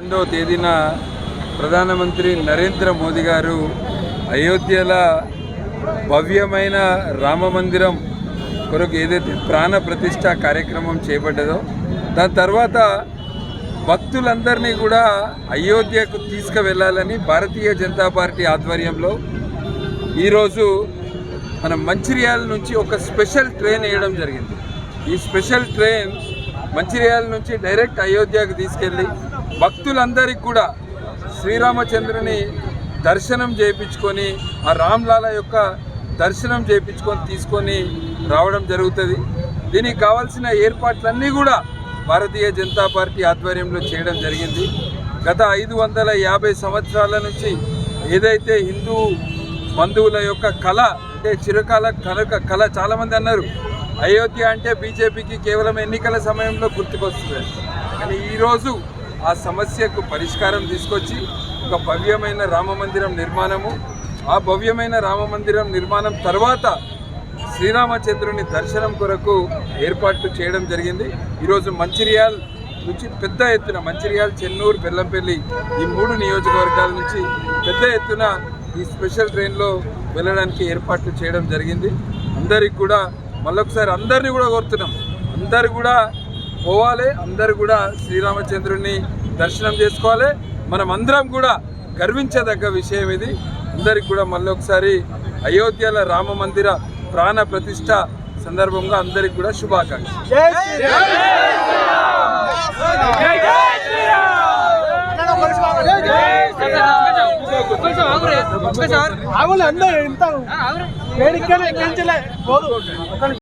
రెండవ తేదీన ప్రధానమంత్రి నరేంద్ర మోదీ గారు అయోధ్యల భవ్యమైన రామ మందిరం కొరకు ఏదైతే ప్రాణ ప్రతిష్ట కార్యక్రమం చేపట్టదో దాని తర్వాత భక్తులందరినీ కూడా అయోధ్యకు తీసుకువెళ్ళాలని భారతీయ జనతా పార్టీ ఆధ్వర్యంలో ఈరోజు మన మంచిర్యాల నుంచి ఒక స్పెషల్ ట్రైన్ వేయడం జరిగింది. ఈ స్పెషల్ ట్రైన్ మంచిర్యాల నుంచి డైరెక్ట్ అయోధ్యకు తీసుకెళ్ళి భక్తులందరికీ కూడా శ్రీరామచంద్రుని దర్శనం చేయించుకొని ఆ రామ్లాల యొక్క దర్శనం చేయించుకొని తీసుకొని రావడం జరుగుతుంది. దీనికి కావాల్సిన ఏర్పాట్లన్నీ కూడా భారతీయ జనతా పార్టీ ఆధ్వర్యంలో చేయడం జరిగింది. గత ఐదు వందల యాభై సంవత్సరాల నుంచి ఏదైతే హిందూ బంధువుల యొక్క కళ అంటే చిరకాల కనుక కళ చాలామంది అన్నారు అయోధ్య అంటే బీజేపీకి కేవలం ఎన్నికల సమయంలో గుర్తుకొస్తుంది. కానీ ఈరోజు ఆ సమస్యకు పరిష్కారం తీసుకొచ్చి ఒక భవ్యమైన రామ మందిరం నిర్మాణము ఆ భవ్యమైన రామ మందిరం నిర్మాణం తర్వాత శ్రీరామచంద్రుని దర్శనం కొరకు ఏర్పాట్లు చేయడం జరిగింది. ఈరోజు మంచిర్యాల్ నుంచి పెద్ద ఎత్తున మంచిర్యాల్ చెన్నూరు బెల్లంపల్లి ఈ మూడు నియోజకవర్గాల నుంచి పెద్ద ఎత్తున ఈ స్పెషల్ ట్రైన్లో వెళ్ళడానికి ఏర్పాట్లు చేయడం జరిగింది. అందరికి కూడా మళ్ళొకసారి అందరినీ కూడా కోరుతున్నాం. అందరు కూడా పోవాలి. అందరు కూడా శ్రీరామచంద్రుని దర్శనం చేసుకోవాలి. మనం అందరం కూడా గర్వించదగ్గ విషయం ఇది. అందరికి కూడా మళ్ళీ ఒకసారి అయోధ్యల రామ మందిర ప్రాణ ప్రతిష్ట సందర్భంగా అందరికి కూడా శుభాకాంక్షలు.